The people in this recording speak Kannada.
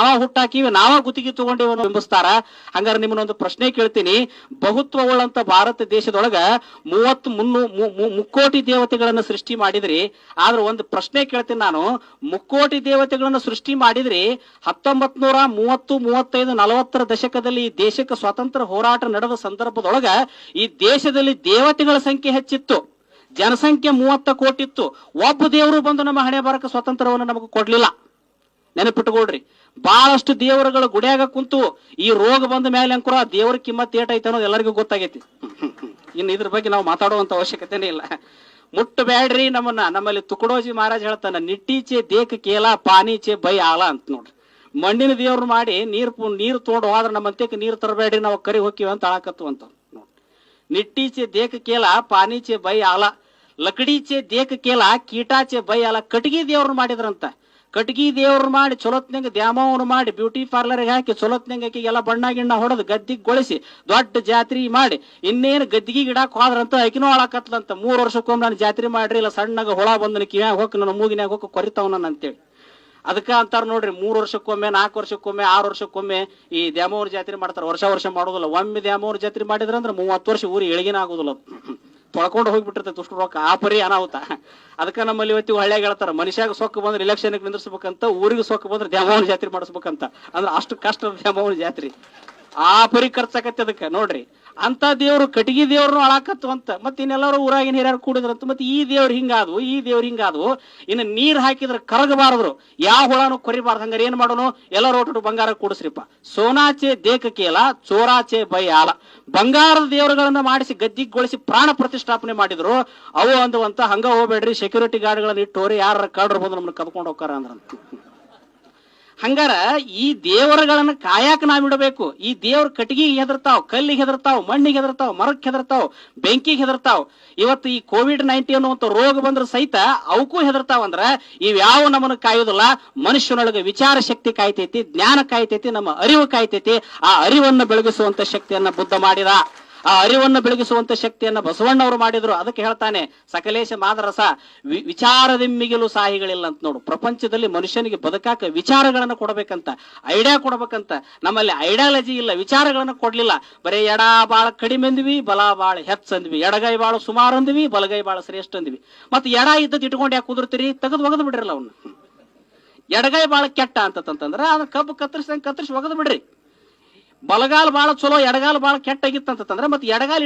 ನಾವ ಹುಟ್ಟಾಕಿವಿ ನಾವ ಗುತ್ತಿಗೆ ತಗೊಂಡಿವ ಬಿಂಬಿಸ್ತಾರ ಹಂಗಾರೆ ನಿಮ್ಮನ್ನೊಂದು ಪ್ರಶ್ನೆ ಕೇಳ್ತೀನಿ. ಬಹುತ್ವ ಉಳ್ಳಂತ ಭಾರತ ದೇಶದೊಳಗ ಮೂವತ್ ಮುನ್ನೂ ಮುಕ್ಕೋಟಿ ದೇವತೆಗಳನ್ನ ಸೃಷ್ಟಿ ಮಾಡಿದ್ರಿ. ಆದ್ರೆ ಒಂದು ಪ್ರಶ್ನೆ ಕೇಳ್ತೀನಿ ನಾನು. ಮುಕ್ಕೋಟಿ ದೇವತೆಗಳನ್ನ ಸೃಷ್ಟಿ ಮಾಡಿದ್ರಿ ಹತ್ತೊಂಬತ್ ನೂರ ಮೂವತ್ತು, ಮೂವತ್ತೈದು, ನಲವತ್ತರ ದಶಕದಲ್ಲಿ ಈ ದೇಶಕ್ಕೆ ಸ್ವಾತಂತ್ರ್ಯ ಹೋರಾಟ ನಡೆದ ಸಂದರ್ಭದೊಳಗ ಈ ದೇಶದಲ್ಲಿ ದೇವತೆಗಳ ಸಂಖ್ಯೆ ಹೆಚ್ಚಿತ್ತು. ಜನಸಂಖ್ಯೆ ಮೂವತ್ತ ಕೋಟಿ ಇತ್ತು ಒಬ್ಬ ದೇವರು ಬಂದು ನಮ್ಮ ಹಣೆ ಬರಕ ಸ್ವಾತಂತ್ರ್ಯವನ್ನು ನಮಗೆ ಕೊಡ್ಲಿಲ್ಲ. ನೆನಪಿಟ್ಟುಕೊಳ್ರಿ. ಬಹಳಷ್ಟು ದೇವರುಗಳು ಗುಡಿಯಾಗ ಕುಂತು ಈ ರೋಗ ಬಂದ ಮೇಲೆ ಅಂಕುರ ದೇವರ ಕಿಮ್ಮತ್ ಏಟ್ ಐತೆ ಅನ್ನೋದು ಎಲ್ಲರಿಗೂ ಗೊತ್ತಾಗೈತಿ. ಇನ್ನು ಇದ್ರ ಬಗ್ಗೆ ನಾವು ಮಾತಾಡುವಂತ ಅವಶ್ಯಕತೆನೇ ಇಲ್ಲ. ಮುಟ್ಟಬೇಡ್ರಿ ನಮ್ಮನ್ನ. ನಮ್ಮಲ್ಲಿ ತುಕಡೋಜಿ ಮಹಾರಾಜ್ ಹೇಳ್ತಾನ, ನಿಟ್ಟೀಚೆ ದೇಕ ಕೇಲ, ಪಾನೀಚೆ ಬೈ ಆಲ ಅಂತ ನೋಡ್ರಿ. ಮಣ್ಣಿನ ದೇವ್ರು ಮಾಡಿ ನೀರ್ ನೀರು ನೀರ್ ಹೋದ್ರೆ ನಮ್ಮ ನೀರ್ ತರಬೇಡ್ರಿ, ನಾವು ಕರಿ ಹೋಗ್ತೀವಿ ಅಂತ ಆಳಕತ್ತು ಅಂತ ನೋಡ್ರಿ. ನಿಟ್ಟೀಚೆ ದೇಕ ಕೇಲ, ಪಾನೀಚೆ ಬೈ ಆಲ, ಲಕಡೀಚೆ ದೇಕ ಕೇಲ, ಕೀಟಾಚೆ ಬೈ ಆಲ ಕಟಗಿ ದೇವ್ರನ್ನ ಮಾಡಿದ್ರಂತ. ಕಟಗಿ ದೇವ್ರು ಮಾಡಿ ಚೊಲೋತ್ನಂಗೆ ದ್ಯಾಮವನ್ನು ಮಾಡಿ, ಬ್ಯೂಟಿ ಪಾರ್ಲರ್ಗೆ ಹಾಕಿ ಚೊಲೋತ್ನಂಗ ಎಲ್ಲ ಬಣ್ಣ ಗಿಣ್ಣ ಹೊಡೆದು ಗದ್ದಿಗೆ ಗೊಳಿಸಿ, ದೊಡ್ಡ ಜಾತ್ರೆ ಮಾಡಿ, ಇನ್ನೇನು ಗದ್ದಿಗೆ ಗಿಡಕ್ಕೆ ಹೋದ್ರಂತ ಆಕಿನೂ ಹಾಳಾಕತ್ಲಂತ ಮೂರು ವರ್ಷಕ್ಕೊಮ್ಮೆ ನಾನು ಜಾತ್ರೆ ಮಾಡ್ರಿ, ಇಲ್ಲ ಸಣ್ಣಗ ಹೊಳ ಬಂದನ ಕಿವ್ಯಾಗ ಹೋಗಿ, ನನ್ನ ಮೂಗಿನ್ಯಾಗ ಹೋಗಿ ಕೊರಿತಾವ ಅಂತೇಳಿ. ಅದಕ್ಕೆ ಅಂತಾರ ನೋಡ್ರಿ, ಮೂರು ವರ್ಷಕ್ಕೊಮ್ಮೆ, ನಾಲ್ಕು ವರ್ಷಕ್ಕೊಮ್ಮೆ, ಆರು ವರ್ಷಕ್ಕೊಮ್ಮೆ ಈ ದ್ಯಾಮವ್ರ ಜಾತ್ರೆ ಮಾಡ್ತಾರೆ. ವರ್ಷ ವರ್ಷ ಮಾಡೋದಿಲ್ಲ. ಒಮ್ಮೆ ದ್ಯಾಮವ್ರ ಜಾತ್ರೆ ಮಾಡಿದ್ರಂದ್ರೆ ಮೂವತ್ತು ವರ್ಷ ಊರಿಗೆ ಎಳಗಿನ ಆಗುದಿಲ್ಲ ಅದು. ತೊಳ್ಕೊಂಡು ಹೋಗ್ಬಿಟ್ಟಿರ್ತೈತೆ ತುಷ್ಟು ರೊಕ್ಕ. ಆ ಪರಿ ಅನಾಹುತ. ಅದಕ್ಕ ನಮ್ಮಲ್ಲಿ ಇವತ್ತು ಹಳ್ಳಿಯಾಗ ಹೇಳ್ತಾರೆ, ಮನುಷ್ಯಾಗ ಸೊಕ್ಕ ಬಂದ್ರೆ ಇಲೆಕ್ಷನ್ ನಿಂದಿರ್ಸ್ಬೇಕಂತ, ಊರಿಗೆ ಸೊಕ್ಕ ಬಂದ್ರೆ ದ್ಯಾಮವನ ಜಾತ್ರೆ ಮಾಡಿಸ್ಬೇಕಂತ. ಅಂದ್ರೆ ಅಷ್ಟು ಕಷ್ಟ ದ್ಯಾಮವನ ಜಾತ್ರೆ. ಆ ಪರಿ ಖರ್ಚಾಕತ್ತೆ ಅದಕ್ಕೆ. ನೋಡ್ರಿ ಅಂತ ದೇವ್ರು ಕಟಗಿ ದೇವ್ರನ್ನು ಅಳಾಕತ್ತು ಅಂತ ಮತ್ತೆ ಇನ್ನೆಲ್ಲರೂ ಊರಾಗಿನ ಹಿರಿಯರು ಕೂಡಿದ್ರಂತ, ಮತ್ತೆ ಈ ದೇವ್ರು ಹಿಂಗಾದ್ವು, ಈ ದೇವ್ರು ಹಿಂಗಾದ್ವು. ಇನ್ನು ನೀರ್ ಹಾಕಿದ್ರೆ ಕರಗಬಾರದ್ರು. ಯಾವ ಹುಳನು ಕೊರಿಬಾರ್ದು. ಹಂಗಾರೆ ಏನ್ ಮಾಡೋನು? ಎಲ್ಲರೂ ಒಟ್ಟು ಬಂಗಾರ ಕೂಡಿಸ್ರಿಪ್ಪ. ಸೋನಾಚೆ ದೇಕ ಕೇಲ, ಚೋರಾಚೆ ಬೈ ಆಲ. ಬಂಗಾರದ ದೇವರುಗಳನ್ನ ಮಾಡಿಸಿ, ಗದ್ದಿಗೊಳಿಸಿ ಪ್ರಾಣ ಪ್ರತಿಷ್ಠಾಪನೆ ಮಾಡಿದ್ರು. ಅವು ಅಂದುವಂತ ಹಂಗ ಹೋಗ್ಬೇಡ್ರಿ ಸೆಕ್ಯೂರಿಟಿ ಗಾರ್ಡ್ಗಳನ್ನ ಇಟ್ಟೋರಿ ಯಾರ ಕಡ್ರು ಬಂದು ನಮ್ಮನ್ನ ಕದ್ಕೊಂಡು ಹೋಗ್ತಾರ ಅಂದ್ರಂತ. ಹಂಗಾರ ಈ ದೇವರುಗಳನ್ನ ಕಾಯಕ ನಾವಿಡಬೇಕು ಈ ದೇವ್ರ ಕಟ್ಟಿಗೆ ಹೆದರ್ತಾವ್ ಕಲ್ಲಿಗೆ ಹೆದರ್ತಾವ್, ಮಣ್ಣಿಗೆ ಹೆದರ್ತಾವ್ ಮರಕ್ಕೆ ಹೆದರ್ತಾವ್, ಬೆಂಕಿಗೆ ಹೆದರ್ತಾವ್. ಇವತ್ತು ಈ ಕೋವಿಡ್ ನೈನ್ಟೀನ್ ಅನ್ನುವಂತ ರೋಗ ಬಂದ್ರೆ ಸಹಿತ ಅವಕ್ಕೂ ಹೆದರ್ತಾವ್ ಅಂದ್ರ ಇವ್ಯಾವ ನಮ್ಮನ್ನ ಕಾಯೋದಿಲ್ಲ. ಮನುಷ್ಯನೊಳಗೆ ವಿಚಾರ ಶಕ್ತಿ ಕಾಯ್ತೈತಿ, ಜ್ಞಾನ ಕಾಯ್ತೈತಿ, ನಮ್ಮ ಅರಿವು ಕಾಯ್ತೈತಿ. ಆ ಅರಿವನ್ನ ಬೆಳಗಿಸುವಂತ ಶಕ್ತಿಯನ್ನ ಬುದ್ಧ ಮಾಡಿದ. ಆ ಅರಿವನ್ನ ಬೆಳಗಿಸುವಂತ ಶಕ್ತಿಯನ್ನ ಬಸವಣ್ಣವರು ಮಾಡಿದ್ರು. ಅದಕ್ಕೆ ಹೇಳ್ತಾನೆ, ಸಕಲೇಶ ಮಾದರಸ ವಿಚಾರದಿಮ್ಮಿಗಿಲು ಸಾಹಿಗಳಿಲ್ಲ ಅಂತ ನೋಡು. ಪ್ರಪಂಚದಲ್ಲಿ ಮನುಷ್ಯನಿಗೆ ಬದುಕಾಕ ವಿಚಾರಗಳನ್ನ ಕೊಡಬೇಕಂತ, ಐಡಿಯಾ ಕೊಡಬೇಕಂತ. ನಮ್ಮಲ್ಲಿ ಐಡಿಯಾಲಜಿ ಇಲ್ಲ, ವಿಚಾರಗಳನ್ನ ಕೊಡ್ಲಿಲ್ಲ. ಬರೀ ಎಡ ಬಾಳ ಕಡಿಮೆ ಅಂದ್ವಿ, ಬಲ ಬಾಳ ಹೆಚ್ಚ ಅಂದ್ವಿ. ಎಡಗೈ ಬಾಳ ಸುಮಾರು ಅಂದ್ವಿ, ಬಲಗೈ ಬಾಳ ಶ್ರೇಷ್ಠ ಅಂದ್ವಿ. ಮತ್ತೆ ಎಡ ಇದ್ದದ್ದು ಇಟ್ಕೊಂಡು ಯಾಕೆ ಕುದುರ್ತೀರಿ? ತೆಗೆದು ಒಗದು ಬಿಡ್ರಲ್ಲ ಅವನು. ಎಡಗೈ ಬಾಳ ಕೆಟ್ಟ ಅಂತಂತಂದ್ರೆ ಅದ ಕಬ್ಬು ಕತ್ತರಿಸಿದಂಗೆ ಕತ್ತರಿಸಿ ಒಗದು ಬಿಡ್ರಿ. ಬಲಗಾಲ ಬಹಳ ಚಲೋ ಎಡಗಾಲ ಬಾಳ ಕೆಟ್ಟಾಗಿತ್ತಂತಂದ್ರ ಮತ್ತೆ ಎಡಗಾಲ